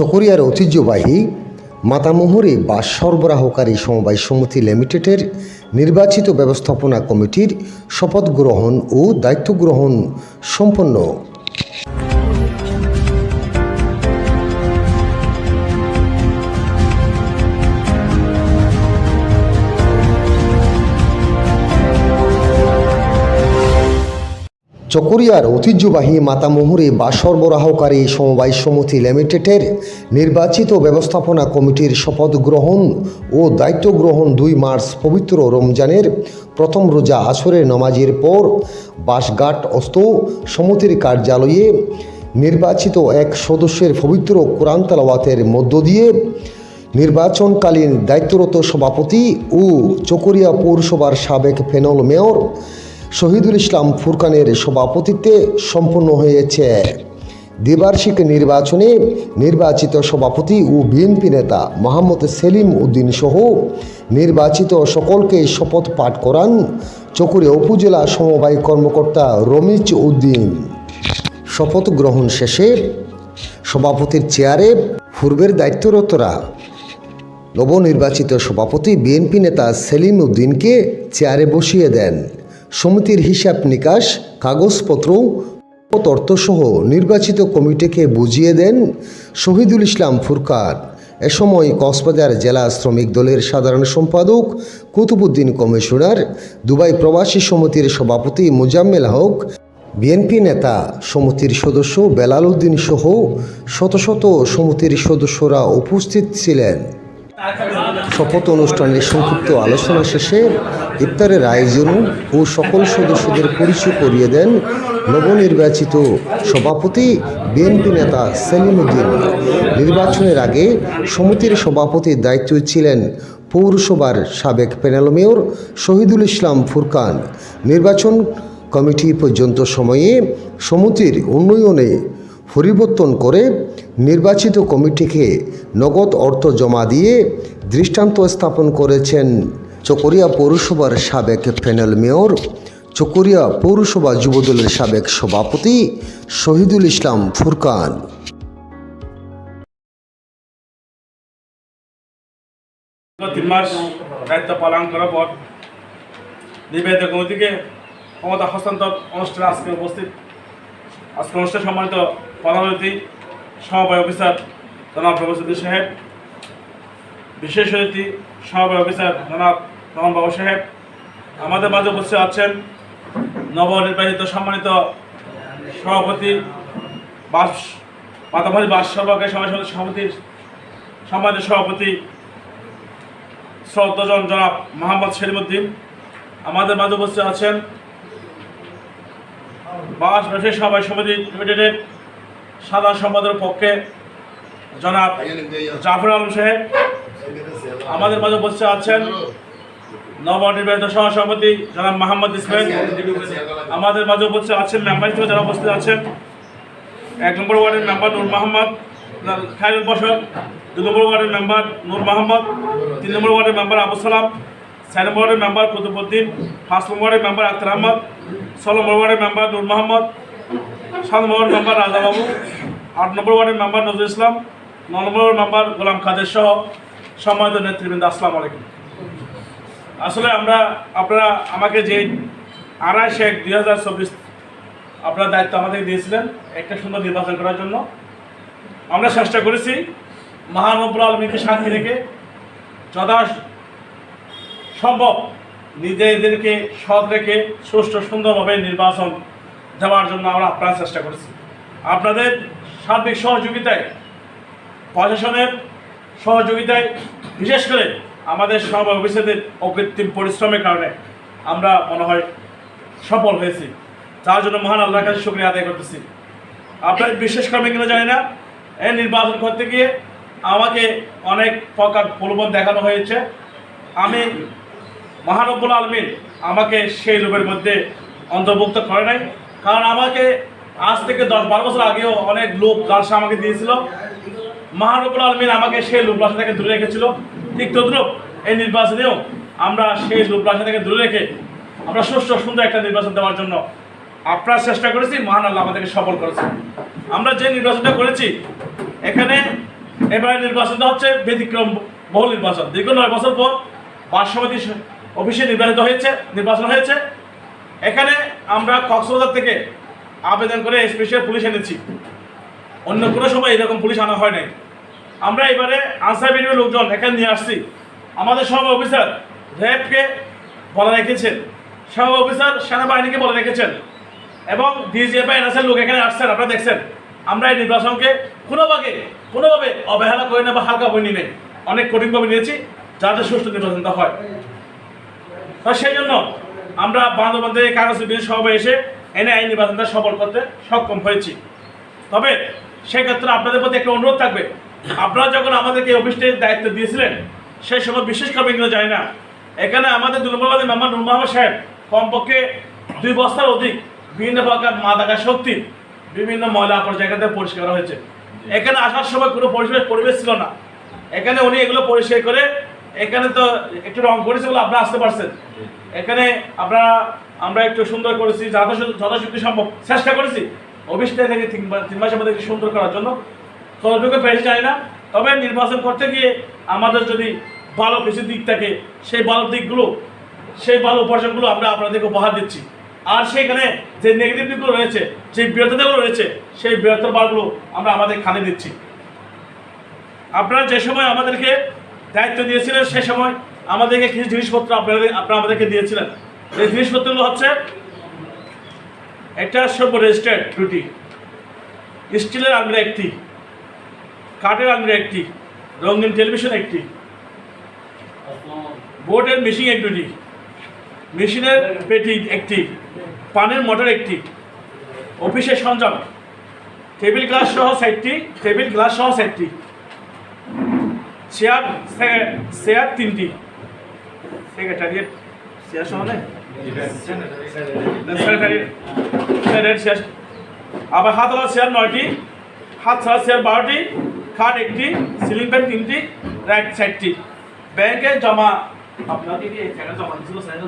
চকরিয়ার ঐতিহ্যবাহী মাতামোহরে বা সরবরাহকারী সমবায় সমিতি লিমিটেডের নির্বাচিত ব্যবস্থাপনা কমিটির শপথ গ্রহণ ও দায়িত্ব গ্রহণ সম্পন্ন। চকরিয়ার ঐতিহ্যবাহী মাতামোহরে বা সরবরাহকারী সমবায় সমিতি লিমিটেডের নির্বাচিত ব্যবস্থাপনা কমিটির শপথ গ্রহণ ও দায়িত্ব গ্রহণ দুই মার্চ পবিত্র রমজানের প্রথম রোজা আসরের নমাজের পর বাসঘাট অস্ত সমিতির কার্যালয়ে নির্বাচিত এক সদস্যের পবিত্র কোরআন তালাওয়াতের মধ্য দিয়ে নির্বাচনকালীন দায়িত্বরত সভাপতি ও চকরিয়া পৌরসভার সাবেক ফেনল মেয়র শহীদুল ইসলাম ফুরকানের সভাপতিত্বে সম্পন্ন হয়েছে। দ্বিবার্ষিক নির্বাচনে নির্বাচিত সভাপতি ও বিএনপি নেতা মোহাম্মদ সেলিম উদ্দিন সহ নির্বাচিত সকলকে শপথ পাঠ করান চকুরিয়া উপজেলা সমবায় কর্মকর্তা রমিজ উদ্দিন। শপথ গ্রহণ শেষে সভাপতির চেয়ারে পূর্বের দায়িত্বরতরা নবনির্বাচিত সভাপতি বিএনপি নেতা সেলিম উদ্দিনকে চেয়ারে বসিয়ে দেন। সমিতির হিসাব নিকাশ, কাগজপত্র ও তথ্যসহ নির্বাচিত কমিটিকে বুঝিয়ে দেন শহীদুল ইসলাম ফুরকান এ সময় কক্সবাজার জেলা শ্রমিক দলের সাধারণ সম্পাদক, কুতুবুদ্দিন কমিশনার, দুবাই প্রবাসী সমিতির সভাপতি মুজাম্মেল হক, বিএনপি নেতা সমিতির সদস্য বেলাল উদ্দিন সহ শত শত সমিতির সদস্যরা উপস্থিত ছিলেন। শপথ অনুষ্ঠানের সংক্ষিপ্ত আলোচনা শেষে ইফতারের আয়োজন ও সকল সদস্যদের পরিচয় করিয়ে দেন নবনির্বাচিত সভাপতি বিএনপি নেতা সেলিম উদ্দিন নির্বাচনের আগে সমিতির সভাপতির দায়িত্ব ছিলেন পৌরসভার সাবেক প্যানেল মেয়র শহীদুল ইসলাম ফুরকান। নির্বাচন কমিটি পর্যন্ত সময়ে সমিতির উন্নয়নে পরিবর্তন করে নির্বাচিত কমিটিকে নগদ অর্থ জমা দিয়ে দৃষ্টান্ত স্থাপন করেছেন। চকরিয়া পৌরসভার সাবেক প্যানেল মেয়র, চকরিয়া পৌরসভা যুবদলের সাবেক সভাপতি শহীদুল ইসলাম ফুরকান। তিন মাস দায়িত্ব পালন করার পর নির্বাচিত কমিটিকে ক্ষমতা হস্তান্তর অনুষ্ঠানে আজকে উপস্থিত। আজকে অনুষ্ঠানে সম্মানিত প্রধান সমবায় অফিসার জনাব প্রফেসর সাহেব, বিশেষ অতিথি সমবায় অফিসার জনাব রহমান বাবু সাহেব আমাদের মাঝে উপস্থিত আছেন নবনির্বাচিত সম্মানিত সভাপতি বাস মাতামারি বাস সরকারি সমাজ সমিতির সম্মানিত সভাপতি শ্রদ্ধাজন জনাব মোহাম্মদ সেলিমুদ্দিন। আমাদের মাঝে উপস্থিত আছেন বাস ব্যবসায়ী সভায় সমিতি লিমিটেডের সাধারণ সম্পাদকের পক্ষে জনাব জাফর আলম সাহেব। আমাদের মাঝে উপস্থিত আছেন নবনির্বাচিত সহসভাপতি জনাব মোহাম্মদ ইসমাইল। আমাদের মাঝে উপস্থিত আছেন মেম্বার হিসেবে যারা উপস্থিত আছেন। এক নম্বর ওয়ার্ডের মেম্বার নূর মোহাম্মদ খায়রুল বসর দুই নম্বর ওয়ার্ডের মেম্বার নূর মোহাম্মদ, তিন নম্বর ওয়ার্ডের মেম্বার আবু সালাম, চার নম্বর ওয়ার্ডের মেম্বার কুতুবুদ্দিন পাঁচ নম্বর ওয়ার্ডের মেম্বার আক্তার আহমদ ছ নম্বর ওয়ার্ডের মেম্বার নূর মোহাম্মদ, সাত নম্বর ওয়ার্ডের মেম্বার রাজা বাবু, আট নম্বর ওয়ার্ডের মেম্বার নজরুল ইসলাম, ন নম্বর ওয়ার্ডের মেম্বার গোলাম খাদের সহ সম্মানিত নেতৃবৃন্দ, আসসালামু আলাইকুম। আসলে আমরা, আপনারা আমাকে যে আড়াই এক দুই হাজার চব্বিশ আপনার দায়িত্ব আমাদের দিয়েছিলেন একটা সুন্দর নির্বাচন করার জন্য। আমরা চেষ্টা করেছি মহানবুল আলমীকে শান্তি রেখে যথা সম্ভব নিজেদেরকে সৎ রেখে সুষ্ঠু সুন্দরভাবে নির্বাচন দেওয়ার জন্য আমরা আপনার চেষ্টা করেছি। আপনাদের সার্বিক সহযোগিতায়, প্রশাসনের সহযোগিতায়, বিশেষ করে আমাদের সব অফিসারদের অকৃত্রিম পরিশ্রমের কারণে আমরা মনে হয় সফল হয়েছি। তার জন্য মহান আল্লাহর কাছে শুক্রিয়া আদায় করতেছি। আপনার বিশেষ কর্মে কিনা জানি না এই নির্বাচন করতে গিয়ে আমাকে অনেক প্রকার প্রলোভন দেখানো হয়েছে। আমি মহানব্বুল আলমিন আমাকে সেই লোভের মধ্যে অন্তর্ভুক্ত করে নাই। কারণ আমাকে আজ থেকে দশ বারো বছর আগেও অনেক লোক লালসা আমাকে দিয়েছিল। মহানব্বুল আলমিন আমাকে সেই লোক লালসা থেকে দূরে রেখেছিল। ঠিক তদ্রুপ এই নির্বাচনেও আমরা সেই লালসা থেকে দূরে রেখে আমরা সুষ্ঠু, সুন্দর একটা নির্বাচন দেওয়ার জন্য আপনার চেষ্টা করেছি, মহান আল্লাহ আমাদেরকে সফল করেছে আমরা যে নির্বাচনটা করেছি, এখানে এবারে নির্বাচনটা হচ্ছে ব্যতিক্রম বহুল নির্বাচন। দীর্ঘ নয় বছর পর বাসপতি অফিসে নির্বাচিত হয়েছে, নির্বাচন হয়েছে। এখানে আমরা কক্সবাজার থেকে আবেদন করে স্পেশাল পুলিশ এনেছি। অন্য কোনো সময় এরকম পুলিশ আনা হয় নাই। আমরা এবারে আনসার বিডিও লোকজন এখানে নিয়ে আসছি। আমাদের সব অফিসার র্যাবকে বলে রেখেছেন। সব অফিসার সেনাবাহিনীকে বলে রেখেছেন। এবং ডিজিএফ এনএসএর লোক এখানে আসছেন, আপনারা দেখছেন। আমরা এই নির্বাচনকে কোনোভাবে কোনোভাবে অবহেলা করি না বা হালকা বই নেই অনেক কঠিনভাবে নিয়েছি, যাতে সুষ্ঠু নির্বাচনটা হয়। তো সেই জন্য আমরা বান্ধবন্ধে কাগজ বিল সভায় এসে এনে এই নির্বাচনটা সফল করতে সক্ষম হয়েছি। তবে সেক্ষেত্রে আপনাদের প্রতি একটা অনুরোধ থাকবে আপনারা যখন আমাদেরকে অফিসটির দায়িত্ব দিয়েছিলেন, সেই সময় বিশেষ করে কিনা যায় না। এখানে আমাদের দুর্গাবাদী মেম্বার নুর মোহাম্মদ সাহেব, কমপক্ষে দুই বস্তার অধিক বিভিন্ন প্রকার মাদাকা শক্তি বিভিন্ন ময়লা আবর্জনা জায়গাতে পরিষ্কার করা হয়েছে। এখানে আসার সময় কোনো পরিবেশ পরিবেশ ছিল না। এখানে উনি এগুলো পরিষ্কার করে, এখানে তো একটু রং করেছে বলে আপনারা আসতে পারছেন। এখানে আপনারা আমরা একটু সুন্দর করেছি যথাশক্তি সম্ভব চেষ্টা করেছি। অফিসটা থেকে তিন মাসের মধ্যে সুন্দর করার জন্য। কতটুকু পেরে যায় না। তবে নির্বাচন করতে গিয়ে আমাদের যদি ভালো কিছু দিক থাকে, সেই ভালো দিকগুলো, সেই ভালো উপার্জনগুলো আমরা আপনাদেরকে উপহার দিচ্ছি। আর সেখানে যে নেগেটিভ দিকগুলো রয়েছে, যে বিরততাগুলো রয়েছে, সেই বিরতর বারগুলো আমরা আমাদের খানে দিচ্ছি। আপনারা যে সময় আমাদেরকে দায়িত্ব দিয়েছিলেন, সে সময় আমাদেরকে কিছু জিনিসপত্র আপনাদের, আপনারা আমাদেরকে দিয়েছিলেন। এই জিনিসপত্রগুলো হচ্ছে একটা সব রেজিস্টার্ড দুটি স্টিলের আলমিরা একটি কাঠের আলমিরা একটি, রঙিন টেলিভিশন একটি বোর্ডের মেশিন এক দুটি, মেশিনের পেটি একটি, পানের মোটর একটি, অফিসের সরঞ্জাম, টেবিল গ্লাস সহ সাইটটি টেবিল গ্লাস সহ সাইটটি চেয়ার চেয়ার তিনটি। সেক্রেটারিয়েট চেয়ার আবার হাতওয়ালা চেয়ার নয়টি, হাত ছাড়া চেয়ার বারোটি খাট একটি সিলিং ফ্যান তিনটি রাইট সাইডটি ব্যাংকে জমা আপনাকে কি জমা স্যার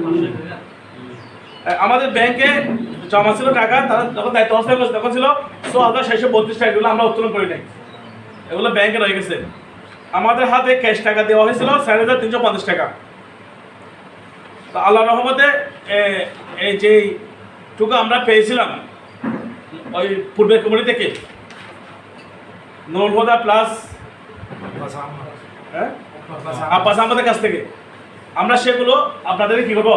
আমাদের ব্যাংকে জমা ছিল টাকা তারা যখন দায়িত্ব হস্তান্তর করেছে তখন ছিল ছ হাজার ছয়শো বত্রিশ টাকা এগুলো আমরা উত্তোলন করি নাই। এগুলো ব্যাংকে রয়ে গেছে। আমাদের হাতে ক্যাশ টাকা দেওয়া হয়েছিল চার হাজার তিনশো পঞ্চাশ টাকা। তো আল্লাহ রহমতে এই যে টুকু আমরা পেয়েছিলাম ওই পূর্বের কমিটি থেকে নৌলভদা প্লাস হ্যাঁ? আব্বাস আমাদের কাছ থেকে। আমরা সেগুলো আপনাদেরকে কী করব?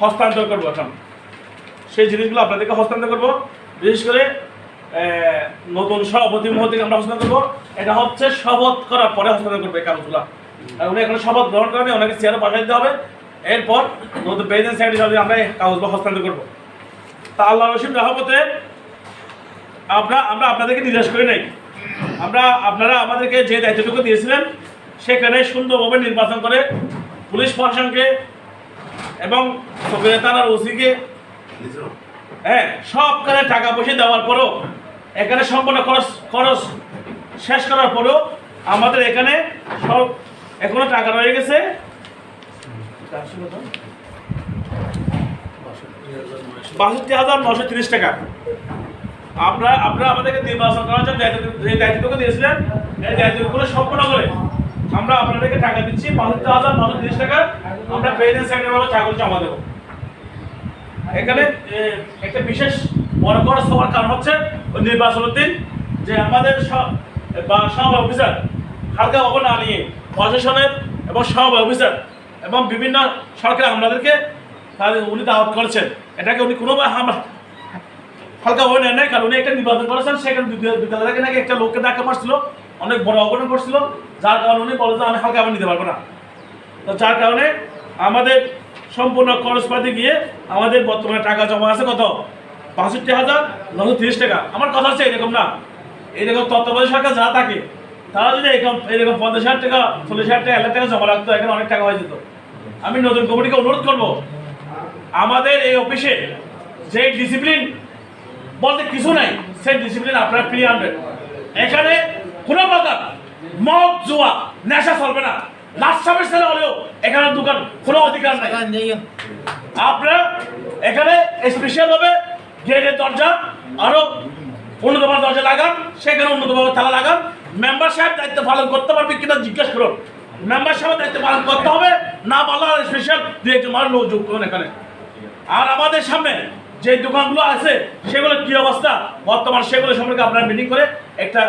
হস্তান্তর করব এখন। সেই জিনিসগুলো আপনাদেরকে হস্তান্তর করব। বিশেষ করে নতুন সভাপতি মহোদয়কে আমরা হস্তান্তর করব। এটা হচ্ছে শপথ করার পরে হস্তান্তর করবে এই কাগজগুলো। আর উনি এখন শপথ গ্রহণ করেনি ওনাকে চেয়ারে পাঠিয়ে দিতে হবে। এরপর নতুন প্রেসিডেন্ট সেক্রেটারি আমরা এই কাগজগুলো হস্তান্তর করব। তা আল্লাহ রসিম রহমতে আমরা আমরা আপনাদেরকে নির্দেশ করি নাই। আমরা আপনারা আমাদেরকে যে দায়িত্বটুকু দিয়েছিলেন, সেখানে সুন্দরভাবে নির্বাচন করে পুলিশ প্রশাসনকে এবং থানার ওসিকে হ্যাঁ সবখানে টাকা পয়সা দেওয়ার পরও, এখানে সম্পূর্ণ খরচ খরচ শেষ করার পরেও আমাদের এখানে সব এখনও টাকা রয়ে গেছে। বাষট্টি হাজার নশো তিরিশ টাকা। আমরা আপনারা আমাদেরকে নির্বাচন করার জন্য যে দায়িত্বটুকু দিয়েছিলেন, এই দায়িত্বগুলো সম্পূর্ণ করে আমরা আপনাদেরকে টাকা দিচ্ছি বাহাত্তর হাজার নশো তিরিশ টাকা আমরা প্রেসিডেন্ট সেক্রেটারি চাকরি জমা দেবো। এখানে একটা বিশেষ বড় খরচ হওয়ার কারণ হচ্ছে নির্বাচনের দিন যে আমাদের বা সব অফিসার হালকা খবর না নিয়ে প্রশাসনের এবং সব অফিসার এবং বিভিন্ন সরকার তাদের উনি দাওয়াত করেছেন। এটাকে উনি কোনোভাবে হালকা নেন নাই, কারণ উনি একটা নির্বাচন করেছেন, সেখানে বিদ্যা- বিদ্যালয় থেকে নাকি একটা লোককে ডাকা মারছিল, অনেক বড় অঘটন করছিল যার কারণে উনি বলে যে আমি হালকা আবার নিতে পারব না। তো যার কারণে আমাদের সম্পূর্ণ খরচপাতি গিয়ে আমাদের বর্তমানে টাকা জমা আছে কত? বাষট্টি হাজার নশো তিরিশ টাকা। আমার কথা হচ্ছে এরকম না। এরকম তত্ত্বাবধায়ক সরকার যা থাকে, তারা যদি এরকম এরকম পঞ্চাশ হাজার টাকা, চল্লিশ হাজার টাকা, এক টাকা জমা রাখতো, এখানে অনেক টাকা হয়ে যেত। আমি নতুন কমিটিকে অনুরোধ করব, আমাদের এই অফিসে যে ডিসিপ্লিন বলতে কিছু নাই সেই ডিসিপ্লিন আপনারা ফিরিয়ে আনবেন এখানে কোনো প্রকার মদ জুয়া নেশা চলবে না। লাস্ট সাবের ছেলে হলেও এখানে দোকান কোনো অধিকার নাই। আপনারা এখানে স্পেশাল ভাবে গেটের দরজা আরও উন্নতভাবে দরজা লাগান সেখানে উন্নতভাবে তালা লাগান। মেম্বার সাহেব দায়িত্ব পালন করতে পারবে কিনা জিজ্ঞেস করুন। মেম্বার সাহেব দায়িত্ব পালন করতে হবে না পারলে স্পেশাল একজন মানুষ লোক যোগ করুন এখানে। আর আমাদের সামনে যে দোকানগুলো আছে, সেগুলো কি অবস্থা? বর্তমান সেগুলো সম্পর্কে আপনারা মিটিং করে একটা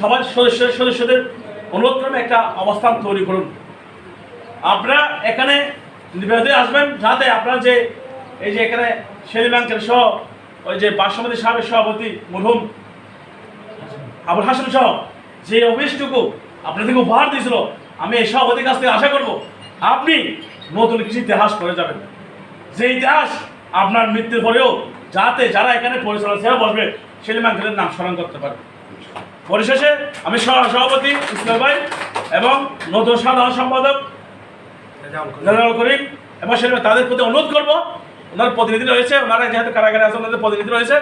সবার সদস্য সদস্যদের অনুরোধ একটা অবস্থান তৈরি করুন। আপনারা এখানে নিবেদনে আসবেন, যাতে আপনারা যে, এই যে এখানে সেলিম আঙ্কেল সহ, ওই যে বাসমতী সাহেবের সভাপতি মরহুম আবুল হাসান সহ, যে অফিসটুকু আপনাদেরকে উপহার দিয়েছিল, আমি এই সভাপতির কাছ থেকে আশা করব, আপনি নতুন কিছু ইতিহাস করে যাবেন। যে ইতিহাস আপনার মৃত্যুর পরেও যাতে যারা এখানে পরিচালনা সেবা বসবে সেলিম আঙ্কেলের নাম স্মরণ করতে পারবে পরিশেষে আমি সভাপতি ইসলাম ভাই এবং নতুন সাধারণ সম্পাদক জেনারেল করিম এবং সেটা তাদের প্রতি অনুরোধ করব, ওনার প্রতিনিধি রয়েছে, ওনারা যেহেতু কারাগারে আছে ওনাদের প্রতিনিধি রয়েছে,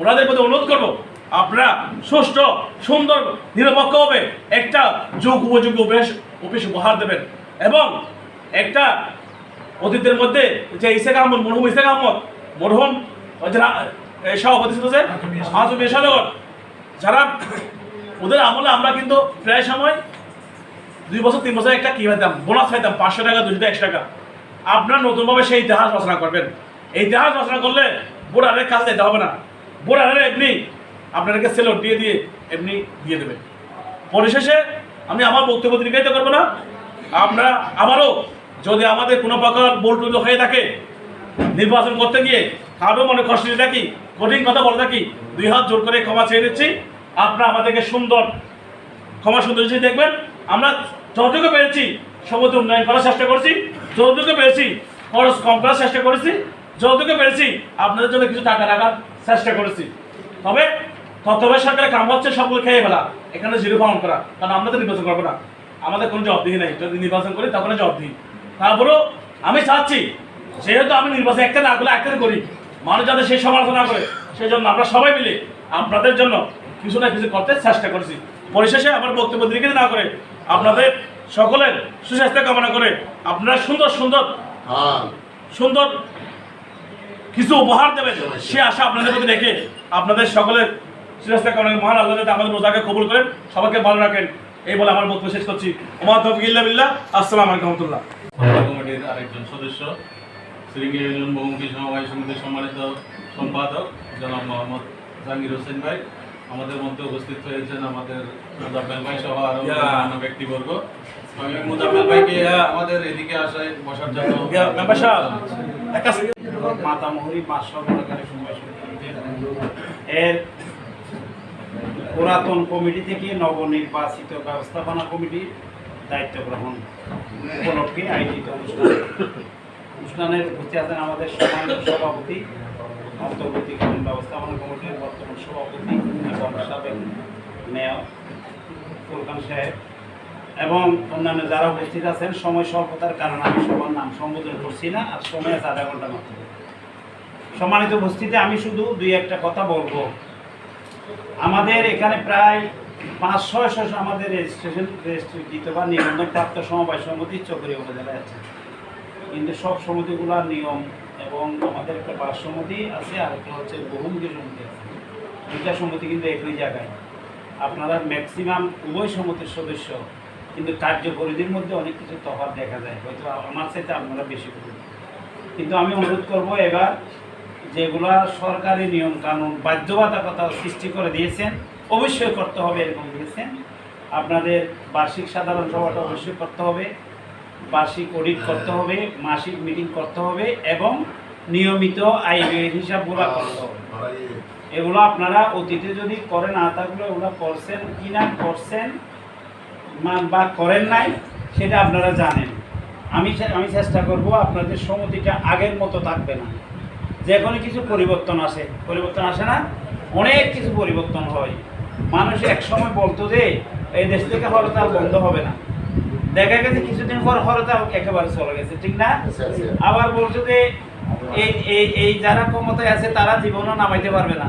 ওনাদের প্রতি অনুরোধ করব, আপনারা সুষ্ঠু, সুন্দর নিরপেক্ষভাবে একটা যোগ উপযোগ্য অফিস উপহার দেবেন এবং একটা অতীতের মধ্যে যে ইসেক আহমদ, মরহুম ইসেক আহমদ, মরহুম সভাপতি ছিল যে আজমি সাগর যারা ওদের আমলে আমরা কিন্তু প্রায় সময় দুই বছর, তিন বছর একটা কি পাইতাম, বোনাস পাইতাম, পাঁচশো টাকা, দুশো একশো টাকা। আপনার নতুনভাবে সেই ইতিহাস রচনা করবেন। এই ইতিহাস রচনা করলে বোর্ডারের কাজ যেতে হবে না। বোর্ডারের এমনি আপনাদেরকে সেলট দিয়ে দিয়ে এমনি দিয়ে দেবে। পরিশেষে আমি আমার বক্তব্য দীর্ঘায়িত করব না। আমরা আবারও যদি আমাদের কোনো প্রকার বোল্টুল হয়ে থাকে, নির্বাচন করতে গিয়ে কারও মনে কষ্ট দিয়ে থাকি কঠিন কথা বলে থাকি, দুই হাত জোর করে ক্ষমা চেয়ে দিচ্ছি আপনারা আমাদেরকে সুন্দর, ক্ষমা সুন্দর হিসেবে দেখবেন। আমরা যতটুকু পেরেছি সমুদ্র উন্নয়ন করার চেষ্টা করছি, যতটুকু পেরেছি খরচ কম করার চেষ্টা করেছি, যতটুকু পেরেছি আপনাদের জন্য কিছু টাকা রাখার চেষ্টা করেছি। তবে তত্ত্বাবধায়ক সরকারের কাম হচ্ছে সবগুলো খেয়ে ফেলা, এখানে জিরো পালন করা, কারণ আমরা তো নির্বাচন করব না। আমাদের কোনো জবাবদিহি নাই, যদি নির্বাচন করি তখন জবাবদিহি। তারপরেও আমি চাচ্ছি যেহেতু আমি নির্বাচন একটা না করলে একটা করি মানুষ যাতে সেই সমালোচনা করে সেই জন্য আমরা সবাই মিলে আপনাদের জন্য কিছু না কিছু করতে চেষ্টা করছি। পরিশেষে আমার বক্তব্য দিকে না করে আপনাদের সকলের সুস্বাস্থ্য কামনা করে আপনারা সুন্দর সুন্দর সুন্দর কিছু উপহার দেবেন সে আশা আপনাদের প্রতি রেখে আপনাদের সকলের সুস্বাস্থ্য কামনা মহান আল্লাহ আমাদের রোজাকে কবুল করেন সবাইকে ভালো রাখেন। এই বলে আমার বক্তব্য শেষ করছি। ওমা তফিল্লা বিল্লাহ। আসসালামু আলাইকুম রহমতুল্লাহ। কমিটির আরেকজন সদস্য শ্রীঙ্গি ইউনিয়ন বহুমুখী সমবায় সমিতির সম্মানিত সম্পাদক জনাব মোহাম্মদ জাহাঙ্গীর হোসেন ভাই। আমাদের মধ্যে উপস্থিত হয়েছেন আমাদের মুজাম্মেল ভাই সহ আরও. অন্যান্য ব্যক্তিবর্গ। আমি মুজাম্মেল ভাইকে আমাদের এদিকে আসায় বসার জন্য মাতামহরি পাঁচ সরকারি সময় সমিতি। এর পুরাতন কমিটি থেকে নবনির্বাচিত ব্যবস্থাপনা কমিটির দায়িত্ব গ্রহণ উপলক্ষে আয়োজিত অনুষ্ঠান। অনুষ্ঠানের উপস্থিত আছেন আমাদের সভাপতি অন্তর্বর্তীকালীন ব্যবস্থাপনা কমিটির বর্তমান সভাপতি সাবেক মেয়র ফুরকান সাহেব এবং অন্যান্য যারা উপস্থিত আছেন, সময় স্বল্পতার কারণে আমি সবার নাম সম্বোধন করছি না, আর সময় আছে আধা ঘণ্টা মাত্র সম্মানিত উপস্থিতি আমি শুধু দুই একটা কথা বলব। আমাদের এখানে প্রায় পাঁচ, ছয় শশ আমাদের রেজিস্ট্রেশন রেজিস্ট্রিকৃত বা নিবন্ধন প্রাপ্ত সমবায় সমিতি চকরি উপজেলায় আছে। কিন্তু সব সমিতিগুলোর নিয়ম এবং আমাদের একটা বাস সমিতি আছে, আর একটা হচ্ছে বহুমুখী সমিতি আছে। দুইটা সমিতি কিন্তু একই জায়গায়। আপনারা ম্যাক্সিমাম উভয় সমিতির সদস্য, কিন্তু কার্যপরিধির মধ্যে অনেক কিছু তফাৎ দেখা যায়। হয়তো আমার চাইতে আপনারা বেশি করবেন। কিন্তু আমি অনুরোধ করব এবার যেগুলা সরকারি নিয়ম কানুন বাধ্যবাধকতা সৃষ্টি করে দিয়েছেন, অবশ্যই করতে হবে এরকম দিয়েছেন। আপনাদের বার্ষিক সাধারণ সভাটা অবশ্যই করতে হবে, বার্ষিক অডিট করতে হবে, মাসিক মিটিং করতে হবে এবং নিয়মিত আই ব্যয়ের হিসাবগুলো করতে হবে। এগুলো আপনারা অতীতে যদি করে না থাকলে ওগুলো করছেন কি না করছেন বা করেন নাই, সেটা আপনারা জানেন। আমি আমি চেষ্টা করব আপনাদের সমিতিটা আগের মতো থাকবে না। যে কোনো কিছু পরিবর্তন আসে। পরিবর্তন আসে না অনেক কিছু পরিবর্তন হয়। মানুষ এক সময় বলতো যে এই দেশ থেকে হরতাল বন্ধ হবে না। দেখা গেছে কিছুদিন পর হরতাল একেবারে চলে গেছে ঠিক না? আবার বলছো যে এই এই এই যারা ক্ষমতায় আছে তারা জীবনও নামাইতে পারবে না।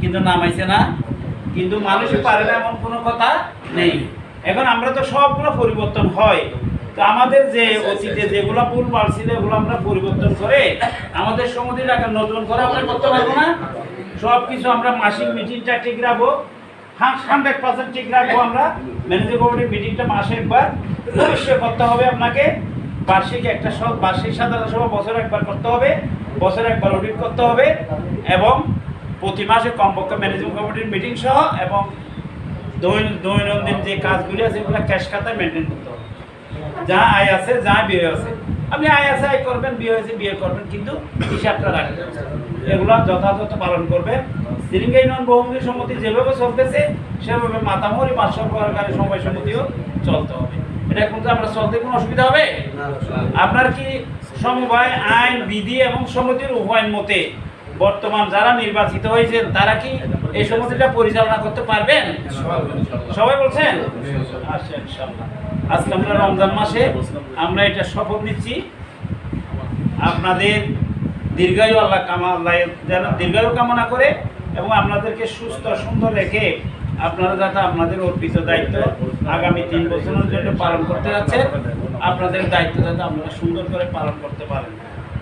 কিন্তু নামাইছে না। কিন্তু মানুষ পারে না এমন কোনো কথা নেই। এখন আমরা তো সবগুলো পরিবর্তন হয়। তো আমাদের যে অতীতে যেগুলো ভুল ভালো ছিল এগুলো আমরা পরিবর্তন করে আমাদের সমিতিটাকে নতুন করে আমরা করতে পারব না। সব কিছু আমরা মাসিক মিটিংটা ঠিক রাখব। হান্ড্রেড পার্সেন্ট ঠিক রাখব আমরা। ম্যানেজিং কমিটির মিটিংটা মাসে একবার। অবশ্যই করতে হবে আপনাকে। বার্ষিক একটা সব বার্ষিক সাধারণ সভা বছরে একবার করতে হবে। বছরে একবার অডিট করতে হবে এবং প্রতি মাসে কমপক্ষে ম্যানেজিং কমিটির মিটিং সহ এবং দৈনন্দিন যে কাজগুলি আছে এগুলো ক্যাশ খাতায় মেনটেন করতে হবে। যা আয় আছে যা বিয়ে আছে। আপনি আয় আছে আয় করবেন বিয়ে হয়েছে বিয়ে করবেন কিন্তু হিসাবটা রাখবেন। এগুলো যথাযথ পালন করবেন। সিরিঙ্গা ইউনিয়ন বহুমুখী সমিতি যেভাবে চলতেছে সেভাবে মাতামহরি মাস সরকারি সময় সমিতিও চলতে হবে। এটা কিন্তু আমরা চলতে কোনো অসুবিধা হবে? আপনার কি সমবায় আইন বিধি এবং সমিতির উভয় মতে বর্তমান যারা নির্বাচিত হয়েছেন তারা কি এই সমিতিটা পরিচালনা করতে পারবেন? সবাই বলছেন? আচ্ছা ইনশাআল্লাহ। আজকে আমরা রমজান মাসে আমরা এটা শপথ নিচ্ছি। আপনাদের দীর্ঘায়ু আল্লাহ কামা আল্লাহ যেন দীর্ঘায়ু কামনা করে এবং আপনাদেরকে সুস্থ সুন্দর রেখে আপনারা যাতে আপনাদের অর্পিত দায়িত্ব আগামী তিন বছরের জন্য পালন করতে যাচ্ছে আপনাদের দায়িত্ব যাতে আপনারা সুন্দর করে পালন করতে পারেন।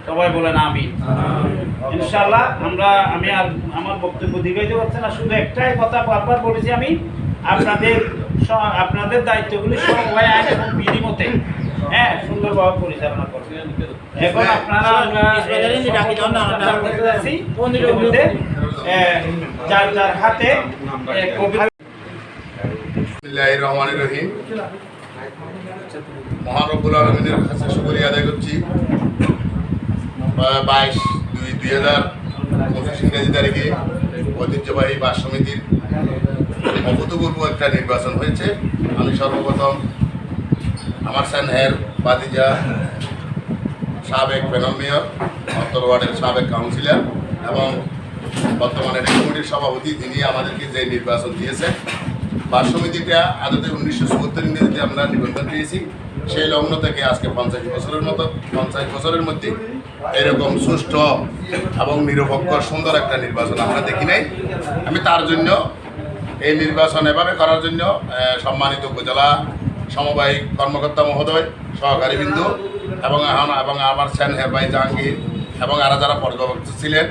সবাই বলেন আমি ইনশাআল্লাহ আমরা আমি আর আমার বক্তব্য দীর্ঘায়িত করছে না শুধু একটাই কথা বারবার বলেছি আমি আপনাদের আপনাদের দায়িত্বগুলি সময় আইন এবং বিধি মতে। হ্যাঁ সুন্দরভাবে পরিচালনা করবেন এখন আপনারা যার যার হাতে রহমানির রহিম মহানবুল আলমিনের কাছে শুকরিয়া আদায় করছি। বাইশ দুই দুই হাজার পঁচিশ ইংরেজি তারিখে ঐতিহ্যবাহী বাস সমিতির অভূতপূর্ব একটা নির্বাচন হয়েছে। আমি সর্বপ্রথম আমার স্যানহের বাদিজা সাবেক প্যানেল মেয়র, অন্তর ওয়ার্ডের সাবেক কাউন্সিলর এবং বর্তমানে কমিটির সভাপতি, যিনি আমাদেরকে যে নির্বাচন দিয়েছেন, বাস সমিতিটা আদতে উনিশশো চুয়াত্তর ইংরেজিতে আমরা নিবন্ধন পেয়েছি। সেই লগ্ন থেকে আজকে পঞ্চাশ বছরের মতো, পঞ্চাশ বছরের মধ্যে এরকম সুষ্ঠু এবং নিরপেক্ষ সুন্দর একটা নির্বাচন আমরা দেখি নাই। আমি তার জন্য এই নির্বাচন এভাবে করার জন্য সম্মানিত উপজেলা সমবায়িক কর্মকর্তা মহোদয়, সহকারী বিন্দু এবং এবং আমার সেনহের ভাই জাহাঙ্গীর এবং আরও যারা পর্যবেক্ষক ছিলেন,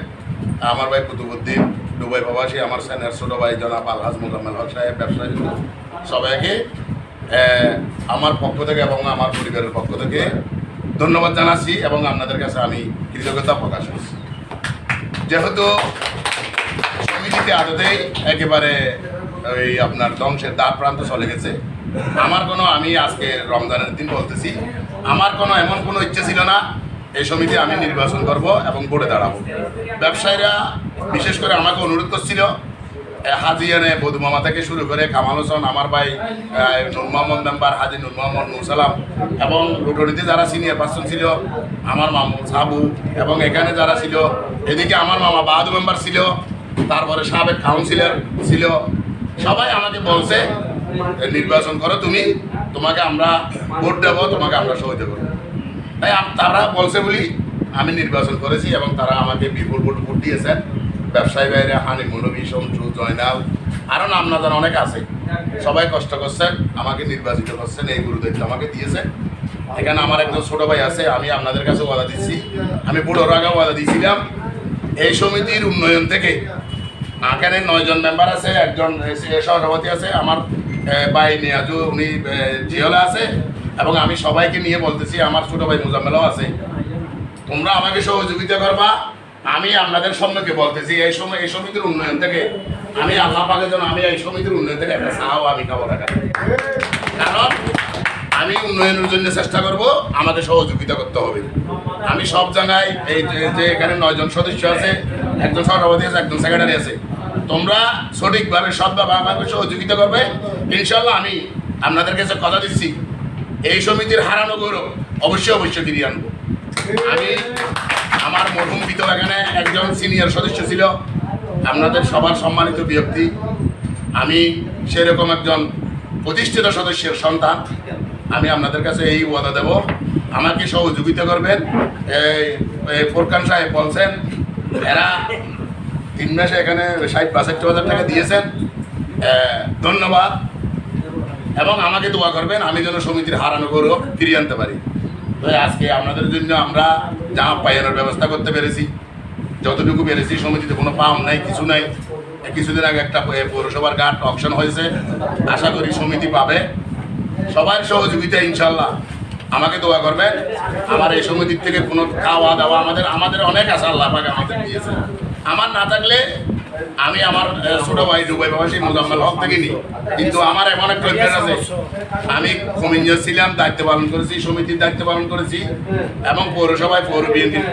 আমার ভাই কুতুবুদ্দিন, দুবাই প্রবাসী, আমার সেনের ছোটো ভাই জনাব আলহাজ মোজাম্মেল হক সাহেব, ব্যবসায়ী সবাইকে আমার পক্ষ থেকে এবং আমার পরিবারের পক্ষ থেকে ধন্যবাদ জানাচ্ছি এবং আপনাদের কাছে আমি কৃতজ্ঞতা প্রকাশ করছি। যেহেতু সমিতিতে আদতেই একেবারে ওই আপনার ধ্বংসের দ্বার প্রান্ত চলে গেছে। আমার কোনো, আমি আজকে রমজানের দিন বলতেছি, আমার কোনো এমন কোনো ইচ্ছে ছিল না, এই সমিতি আমি নির্বাচন করব এবং বোর্ডে দাঁড়াবো। ব্যবসায়ীরা বিশেষ করে আমাকে অনুরোধ করছিল হাজিয়ানে বধু মামা থেকে শুরু করে কামাল হোসেন, আমার ভাই নুর মোহাম্মদ মেম্বার, হাজি নুর মোহাম্মদ নুসালাম এবং লুটরিতে যারা সিনিয়র পার্সন ছিল, আমার মামু সাবু এবং এখানে যারা ছিল, এদিকে আমার মামা বাহাদু মেম্বার ছিল, তারপরে সাবেক কাউন্সিলর ছিল সবাই আমাকে বলছে নির্বাচন করো, তুমি, তোমাকে আমরা ভোট দেবো, তোমাকে আমরা সহযোগিতা করব। তাই তারা বলছে বলি, আমি নির্বাচন করেছি এবং তারা আমাকে বিপুল ভোট ভোট দিয়েছেন। ব্যবসায়ী বাইরে হানি মৌলবী শমসু জয়নাল আরও নাম না অনেক আছে। সবাই কষ্ট করছেন, আমাকে নির্বাচিত করছেন, এই গুরুদায়িত্ব আমাকে দিয়েছেন। এখানে আমার একজন ছোট ভাই আছে, আমি আপনাদের কাছে ওয়াদা দিচ্ছি। আমি বুড়োর আগে ওয়াদা দিয়েছিলাম, এই সমিতির উন্নয়ন থেকে এখানে নয়জন মেম্বার আছে, একজন সভাপতি আছে, আমার ভাই নিয়াজু, উনি জিওলা আছে, এবং আমি সবাইকে নিয়ে বলতেছি, আমার ছোট ভাই মুজাম্মেলও আছে। তোমরা আমাকে সহযোগিতা করবা, আমি আপনাদের সম্মুখে বলতেছি, এই সময় এই সমিতির উন্নয়ন থেকে আমি আল্লাহ পাকে যেন আমি এই সমিতির উন্নয়ন থেকে একটা সাহাও আমি খাব টাকা। কারণ আমি উন্নয়নের জন্য চেষ্টা করব, আমাকে সহযোগিতা করতে হবে। আমি সব জায়গায় এই যে এখানে নয়জন সদস্য আছে, একজন সভাপতি আছে, একজন সেক্রেটারি আছে। তোমরা সঠিকভাবে, সৎভাবে আমাকে সহযোগিতা করবে। ইনশাল্লাহ আমি আপনাদের কাছে কথা দিচ্ছি। এই সমিতির হারানো গৌরব অবশ্যই অবশ্যই ফিরিয়ে আনব। আমি আমার মরহুম এখানে একজন সিনিয়র সদস্য ছিল, আপনাদের সবার সম্মানিত ব্যক্তি। আমি সেরকম একজন প্রতিষ্ঠিত সদস্যের সন্তান। আমি আপনাদের কাছে এই ওয়াদা দেব। আমাকে সহযোগিতা করবেন। এই ফোরকান সাহেব বলছেন, এরা তিন মাসে এখানে ষাট বাষট্টি হাজার টাকা দিয়েছেন। ধন্যবাদ। এবং আমাকে দোয়া করবেন, আমি যেন সমিতির হারানো গৌরব ফিরিয়ে আনতে পারি। তো আজকে আপনাদের জন্য আমরা জামা পাইয়ানোর ব্যবস্থা করতে পেরেছি, যতটুকু পেরেছি, সমিতিতে কোনো পাম নাই, কিছু নাই। কিছুদিন আগে একটা পৌরসভার ঘাট অপশন হয়েছে। আশা করি সমিতি পাবে। সবার সহযোগিতা ইনশাল্লাহ। আমাকে দোয়া করবেন, আমার এই সমিতির থেকে কোনো খাওয়া দাওয়া আমাদের আমাদের অনেক আশা আল্লাহ আমাদের দিয়েছে। আমার না থাকলে আমি আমার ছোট ভাই দুবাই প্রবাসী মোজাম্মেল হক থেকে নিই কিন্তু আমার এমন একটা অভ্যাস আছে। আমি কমিঞ্জার ছিলাম, দায়িত্ব পালন করেছি, সমিতির দায়িত্ব পালন করেছি এবং পৌরসভায় পৌর বিএনপির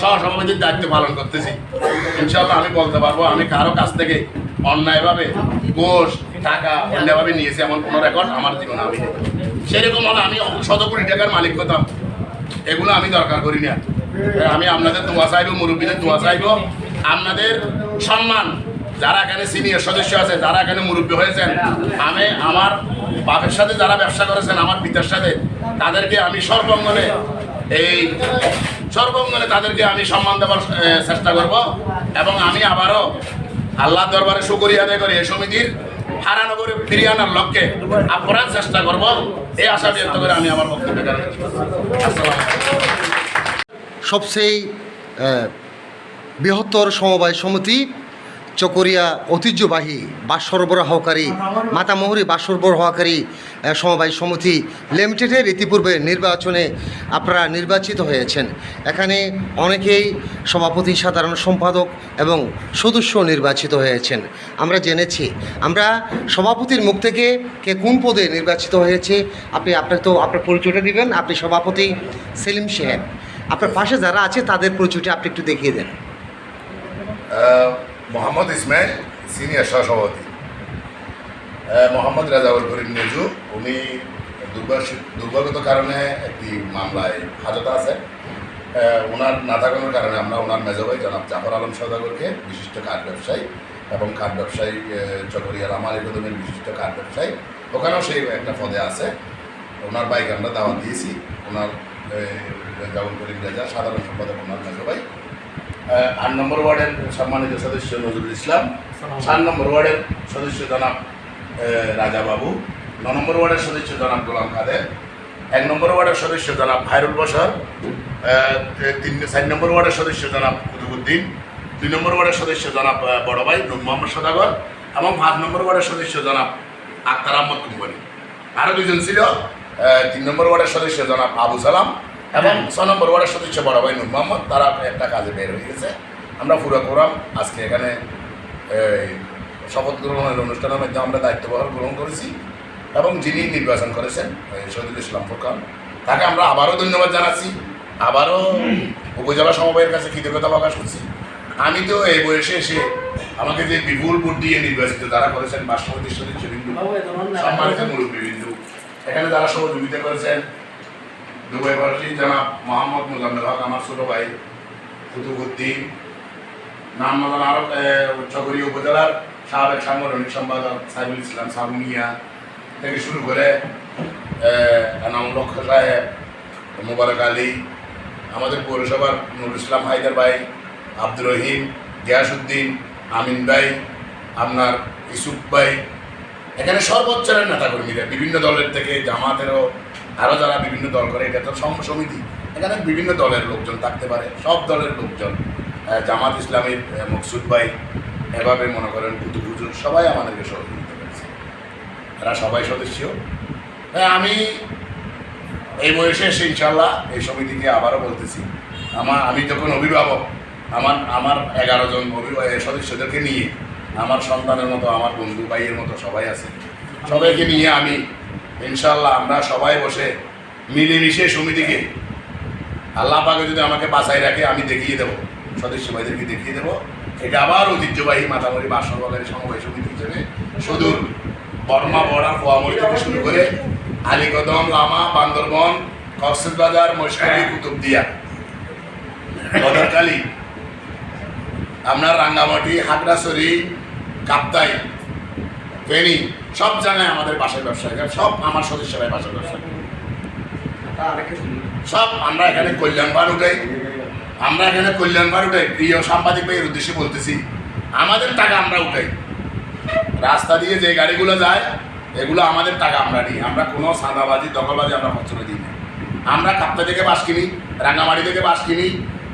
সহসভাপতির দায়িত্ব পালন করতেছি। ইনশাল্লাহ আমি বলতে পারব, আমি কারও কাছ থেকে অন্যায়ভাবে ঘোষ টাকা, অন্যায়ভাবে নিয়েছি এমন কোনো রেকর্ড আমার জীবনে আমি। সেরকম হলে আমি শত কোটি টাকার মালিক হতাম। এগুলো আমি দরকার করি না। আমি আপনাদের দোয়া চাইব, মুরব্বীদের দোয়া চাইব। আপনাদের সম্মান, যারা এখানে সিনিয়র সদস্য আছে, যারা এখানে মুরব্বী হয়েছেন, আমি আমার বাপের সাথে যারা ব্যবসা করেছেন, আমার পিতার সাথে, তাদেরকে আমি সর্বঙ্গনে এই সর্বঙ্গনে তাদেরকে আমি সম্মান দেওয়ার চেষ্টা করব এবং আমি আবারও আল্লাহ দরবারে শুকরিয়া আদায় করি এই সমিতির হারানো করে ফিরিয়ে আনার লক্ষ্যে আপ্রাণ চেষ্টা করব। এই আশা ব্যক্ত করে আমি আমার বক্তব্য আসসালাম সবচেয়ে বৃহত্তর সমবায় সমিতি চকরিয়া ঐতিহ্যবাহী বাস সরবরাহকারী মাতামহুরি বাস সরবরাহকারী সমবায় সমিতি লিমিটেডের ইতিপূর্বে নির্বাচনে আপনারা নির্বাচিত হয়েছেন। এখানে অনেকেই সভাপতি, সাধারণ সম্পাদক এবং সদস্য নির্বাচিত হয়েছেন। আমরা জেনেছি, আমরা সভাপতির মুখ থেকে কে কোন পদে নির্বাচিত হয়েছে, আপনি আপনার তো আপনার পরিচয়টা দিবেন। আপনি সভাপতি সেলিম সাহেব। আপনার পাশে যারা আছে তাদের পরিচয়টা আপনি একটু দেখিয়ে দেন। মোহাম্মদ ইসমাইল সিনিয়র সহসভাপতি। মোহাম্মদ রাজাউল করিম নজু উনি দুর্ভাগ্যত কারণে একটি মামলায় হাজতে আহ, ওনার না থাকানোর কারণে আমরা ওনার মেজবাই জনাব জাফর আলম সদাগরকে বিশিষ্ট কাঠ ব্যবসায়ী এবং কাঠ ব্যবসায়ী আহ, চকরিয়ার আমার একাডেমির বিশিষ্ট কাঠ ব্যবসায়ী। ওখানেও সেই একটা পদে আছে। ওনার বাইক আমরা দাওয়াত দিয়েছি। ওনার জাউল করিম রাজা সাধারণ সম্পাদক ওনার মেজবাই আট নম্বর ওয়ার্ডের সম্মানিত সদস্য নজরুল ইসলাম সাত নম্বর ওয়ার্ডের সদস্য জনাব রাজা বাবু ন নম্বর ওয়ার্ডের সদস্য জনাব গোলাম কাদের এক নম্বর ওয়ার্ডের সদস্য জনাব ভাইরুল বসর তিন চার নম্বর ওয়ার্ডের সদস্য জনাব কুতুবুদ্দিন দুই নম্বর ওয়ার্ডের সদস্য জনাব বড় ভাই নূর মোহাম্মদ সদাগর এবং পাঁচ নম্বর ওয়ার্ডের সদস্য জনাব আক্তার আহমদ কুম্বনি আরও দুজন ছিল। তিন নম্বর ওয়ার্ডের সদস্য জনাব আবু সালাম এবং ছ নম্বর ওয়ার্ডের সদস্য বড় ভাই নূর মোহাম্মদ। তারা একটা কাজে বের হয়ে গেছে। আমরা পুরো কোরাম আজকে এখানে শপথ গ্রহণের অনুষ্ঠানের মধ্যে আমরা দায়িত্বভার গ্রহণ করেছি এবং যিনি নির্বাচন করেছেন শহীদুল ইসলাম ফোরকান তাকে আমরা আবারও ধন্যবাদ জানাচ্ছি। আবারও উপজেলা সমবায়ের কাছে কৃতজ্ঞতা প্রকাশ করছি। আমি তো এই বয়সে এসে আমাকে যে বিপুল ভোট দিয়ে নির্বাচিত তারা করেছেন বাসমতী সদস্য বিন্দু সম্মানিত মুরব্বী বিন্দু। এখানে যারা সহযোগিতা করেছেন, দুবাই ভারতী জনাব মোহাম্মদ মুজাম্মেল হক, আমার ছোট ভাই কুতুবুদ্দিন নাম মতন আরও চকরি উপজেলার সাবেক সাংগঠনিক সম্পাদক সাইবুল ইসলাম সাবুনিয়া থেকে শুরু করে এনাম লক্ষ সাহেব, মোবারক আলী, আমাদের পৌরসভার নুরুল ইসলাম হায়দার ভাই, আব্দুর রহিম গিয়াসুদ্দিন আমিন ভাই, আপনার ইসুফ ভাই এখানে সর্বোচ্চের নেতাকর্মীরা বিভিন্ন দলের থেকে জামাতেরও আরও যারা বিভিন্ন দল করে, এটা তো সম সমিতি। এখানে বিভিন্ন দলের লোকজন থাকতে পারে, সব দলের লোকজন। জামাত ইসলামের মকসুদ ভাই, এভাবে মনে করেন কুতুব হুজুর, সবাই আমাদেরকে সহযোগিতা করেছে। এরা সবাই সদস্য। হ্যাঁ আমি এই বয়সে এসে ইনশাল্লাহ এই সমিতিকে আবারও বলতেছি, আমার আমি যখন অভিভাবক, আমার আমার এগারো জন অভিভাবক সদস্যদেরকে নিয়ে আমার সন্তানের মতো, আমার বন্ধু ভাইয়ের মতো সবাই আছে। সবাইকে নিয়ে আমি ইনশাল্লাহ আমরা সবাই বসে মিলেমিশে সমিতিকে আল্লাহ পাকে যদি আমাকে বাঁচাই রাখে, আমি দেখিয়ে দেবো সদস্য ভাইদেরকে দেখিয়ে দেবো। এটা আবার ঐতিহ্যবাহী মাতামরি সর্বকারী সমবায় সমিতি হিসেবে সুদূর বর্মা বড়া ফোয়ামরি থেকে শুরু করে আলীকদম, লামা, বান্দরবন কক্সবাজার মৈশকালী কুতুবদিয়া বদরকালী আপনার রাঙ্গামাটি হাগড়াছড়ি কাপ্তাই ফেনী, সব জায়গায় আমাদের বাসায় ব্যবসায়ী সব আমার সদস্যরাই বাসায় ব্যবসায়ী সব আমরা এখানে কল্যাণবার উঠাই। আমরা এখানে কল্যাণবার উঠাই। প্রিয় সাংবাদিক ভাইয়ের উদ্দেশ্যে বলতেছি, আমাদের টাকা আমরা উঠাই। রাস্তা দিয়ে যে গাড়িগুলো যায়, এগুলো আমাদের টাকা আমরা নিই। আমরা কোনো সাদাবাজি, দখলবাজি আমরা খরচা দিই না। আমরা কাপ্তা থেকে বাস কিনি রাঙ্গামাটি থেকে বাস কিনি,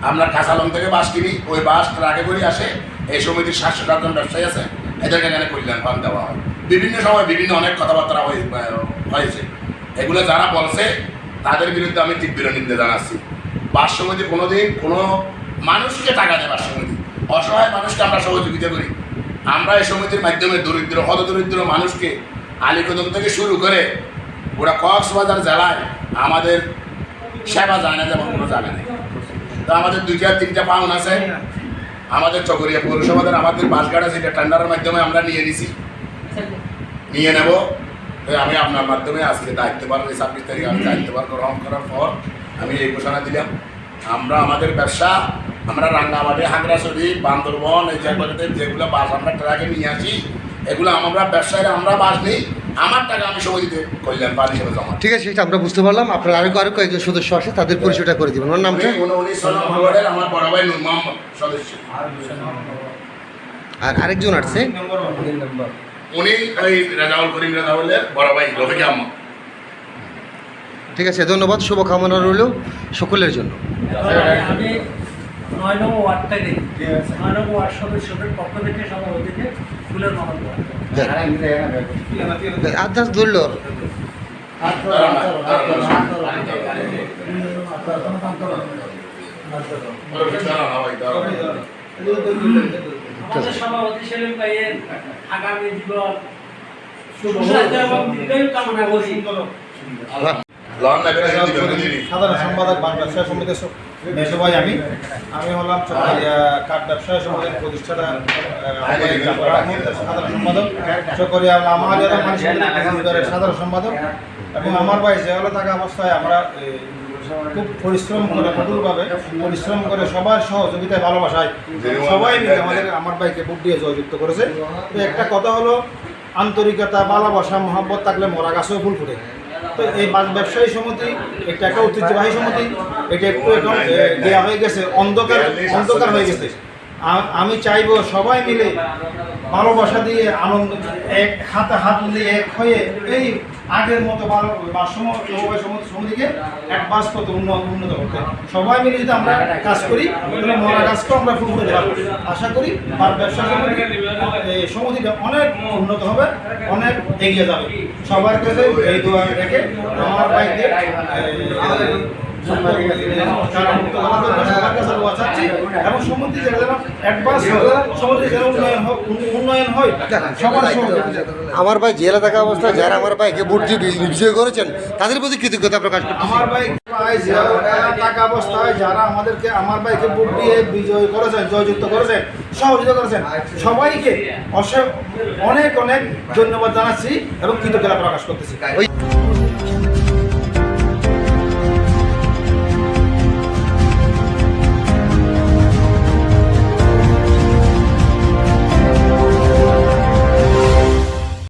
আমরা কাঁচালম থেকে বাস কিনি, ওই বাস ট্রাকে করে আসে এই সমিতির সাতশো সাতজন ব্যবসায়ী আছে, এদেরকে এখানে কল্যাণ ফান্ড দেওয়া হয়। বিভিন্ন সময় বিভিন্ন অনেক কথাবার্তা হয়ে- হয়েছে। এগুলো যারা বলছে, তাদের বিরুদ্ধে আমি তীব্র নিন্দা জানাচ্ছি। বাস সমিতি কোনোদিন কোনো মানুষকে টাকা দেয় বাস সমিতি অসহায় মানুষকে আমরা সহযোগিতা করি। আমরা এই সমিতির মাধ্যমে দরিদ্র হত দরিদ্র মানুষকে আলিকদম থেকে শুরু করে ওরা কক্সবাজার জেলায় আমাদের সেবা যায় না যেমন কোনো জায়গা নেই। তো আমাদের দুইটা, তিনটা পাউন আছে। আমাদের চকরিয়া পৌরসভাদের আমাদের বাসগাড়া যেটা টেন্ডারের মাধ্যমে আমরা নিয়ে নিছি। নিয়ে নেব। আমি আপনার মাধ্যমে আজকে দায়িত্বভার এই ছাব্বিশ তারিখে আমি দায়িত্বভার গ্রহণ করার পর আমি এই ঘোষণা দিলাম। আমরা আমাদের ব্যবসা, আমরা রাঙ্গামাটি, হাগড়াছড়ি, বান্দরবন, এই জায়গাতে যেগুলো বাস আমরা ট্রাকে নিয়ে আসি, এগুলো আমরা ব্যবসায়ীরা আমরা বাস নিই। আমার টাকা আমি সময় দিতে কল্যাণ হিসেবে জমা। ঠিক আছে সেটা আমরা বুঝতে পারলাম। আপনার আরও আরও কয়েকজন সদস্য আছে তাদের পরিচয়টা করে দিবেন। ওনার নামটা উনি- আমার বড় ভাই নূর মোহাম্মদ সদস্য। আর আরেকজন আছে? উনি ওই রাজাউল করিম রাজাউলের বড় ভাই রফিক আহমদ। ঠিক আছে ধন্যবাদ শুভকামনা রইল সকলের জন্য। আমি নয় নম্বর ওয়ার্ড থেকে নয় নম্বর ওয়ার্ড সদস্যদের পক্ষ থেকে সভাপতিকে ফুলের মালা দেওয়া আদাস ধরল। আমাদের সভাপতি সেলিম ভাইয়ের আগামী জীবন সুস্বাস্থ্য এবং দীর্ঘায়ু কামনা করি। সাধারণ সম্পাদক বাংলা ব্যবসায় সমিতির স- মেজবাই আমি। আমি হলাম কাঠ ব্যবসায় সমিতির প্রতিষ্ঠাতা জাফর আহমদ, সাধারণ সম্পাদক। চকরিয়া আমার সাধারণ সম্পাদক। এবং আমার ভাই জেওয়ালে থাকা অবস্থায় আমরা খুব পরিশ্রম করে কঠোরভাবে পরিশ্রম করে সবার সহযোগিতায় ভালোবাসায় সবাই মিলে আমাদের আমার ভাইকে বুক দিয়ে জয়যুক্ত করেছে। তো একটা কথা হলো আন্তরিকতা ভালোবাসা মহাব্বত থাকলে মরা গাছেও ফুল ফুটে। তো এই মাছ ব্যবসায়ী সমিতি এটা একটা ঐতিহ্যবাহী সমিতি, এটা একটু এখন দেওয়া হয়ে গেছে, অন্ধকার অন্ধকার হয়ে গেছে। আমি চাইব সবাই মিলে ভালোবাসা দিয়ে আনন্দ এক হাতে হাত মিলিয়ে এক হয়ে এই আগের মতো ভালো বা সমিতিকে বাস কত উন্নত উন্নত করতে। সবাই মিলে যদি আমরা কাজ করি, তাহলে মরা গাছকেও আমরা ফুল করতে পারব আশা করি আর ব্যবসা এই সমিতিটা অনেক উন্নত হবে, অনেক এগিয়ে যাবে। সবার কাছে এই দোয়া রেখে আমার বাইকে এবং যেন অ্যাডভান্স উন্নয়ন হয় উন্নয়ন হয় সবার আমার ভাই জেলা থাকা অবস্থায় যারা আমার ভাইকে ভোট দিয়ে বিজয় করেছেন তাদের প্রতি কৃতজ্ঞতা প্রকাশ করতেছি আমার ভাই টাকা অবস্থায় যারা আমাদেরকে আমার ভাইকে ভোট দিয়ে বিজয় করেছেন জয়যুক্ত করেছেন সহযোগিতা করেছেন সবাইকে অসে অনেক অনেক ধন্যবাদ জানাচ্ছি এবং কৃতজ্ঞতা প্রকাশ করতেছি।